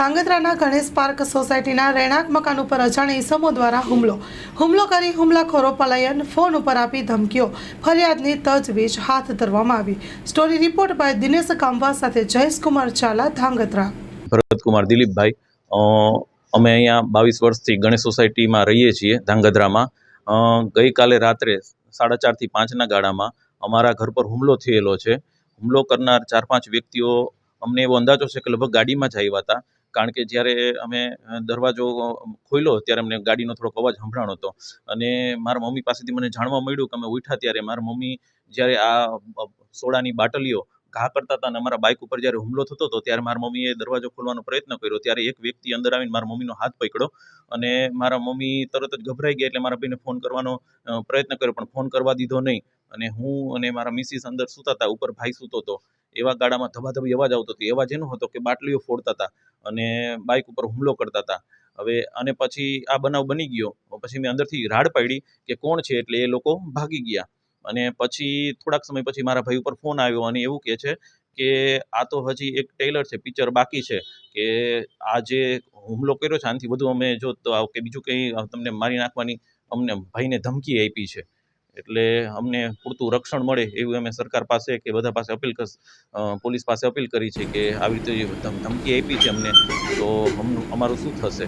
ધાંગધ્રાના Ganesh park સોસાયટીના રહેણાંક મકાન ઉપર અજાણ ઇસમો દ્વારા હુમલો. હુમલો કરી હુમલાખોરો પલાયન ફોન ઉપર આપી ધમકીઓ. ફરિયાદની તજવીજ હાથ ધરવામાં આવી. Story report by Dinesh Kamva સાથે જયેશકુમાર ચાલા, ધાંગધ્રા. ભરતકુમાર દિલીપભાઈ અમે અહીંયા બાવીસ વર્ષથી ગણેશ સોસાયટીમાં રહીએ છીએ ધાંગધ્રામાં. ગઈકાલે રાત્રે સાડા ચારથી પાંચના ગાળામાં અમારા ઘર પર હુમલો થયેલો છે. હુમલો કરનાર ચાર પાંચ વ્યક્તિઓ અમને એવો અંદાજો છે કે લગભગ ગાડીમાં જ આવ્યા હતા. કારણ કે જ્યારે અમે દરવાજો ખોલ્યો ત્યારે અમને ગાડીનો થોડોક અવાજ સંભળાણો હતો. અને મારા મમ્મી પાસેથી મને જાણવા મળ્યું કે અમે ઉઠ્યા ત્યારે મારા મમ્મી જ્યારે આ સોડાની બાટલીઓ ઘા કરતા હતા અને અમારા બાઇક ઉપર જ્યારે હુમલો થતો હતો ત્યારે મારા મમ્મીએ દરવાજો ખોલવાનો પ્રયત્ન કર્યો. ત્યારે એક વ્યક્તિ અંદર આવીને મારા મમ્મીનો હાથ પકડ્યો અને મારા મમ્મી તરત જ ગભરાઈ ગયા એટલે મારા ભાઈને ફોન કરવાનો પ્રયત્ન કર્યો, પણ ફોન કરવા દીધો નહીં. અને હું અને મારા મિસિસ અંદર સૂતા હતા, ઉપર ભાઈ સૂતો હતો. એવા ગાડામાં ધબાધબી અવાજ આવતો હતો. એવા એનો હતો કે બાટલીઓ ફોડતા હતા અને બાઇક ઉપર હુમલો કરતા હતા. હવે અને પછી આ બનાવ બની ગયો. પછી મેં અંદરથી રાડ પાડી કે કોણ છે એટલે એ લોકો ભાગી ગયા. અને પછી થોડાક સમય પછી મારા ભાઈ ઉપર ફોન આવ્યો અને એવું કહે છે કે આ તો હજી એક ટેલર છે પિક્ચર બાકી છે કે આ જે હુમલો કર્યો છે, આનાથી વધુ અમે જો કે બીજું કંઈ તમને મારી નાખવાની અમને ભાઈને ધમકી આપી છે. એટલે અમને પૂરતું રક્ષણ મળે એવું અમે સરકાર પાસે કે બધા પાસે અપીલ પોલીસ પાસે અપીલ કરી છે કે આવી રીતે ધમકી આપી છે અમને, તો અમારું શું થશે?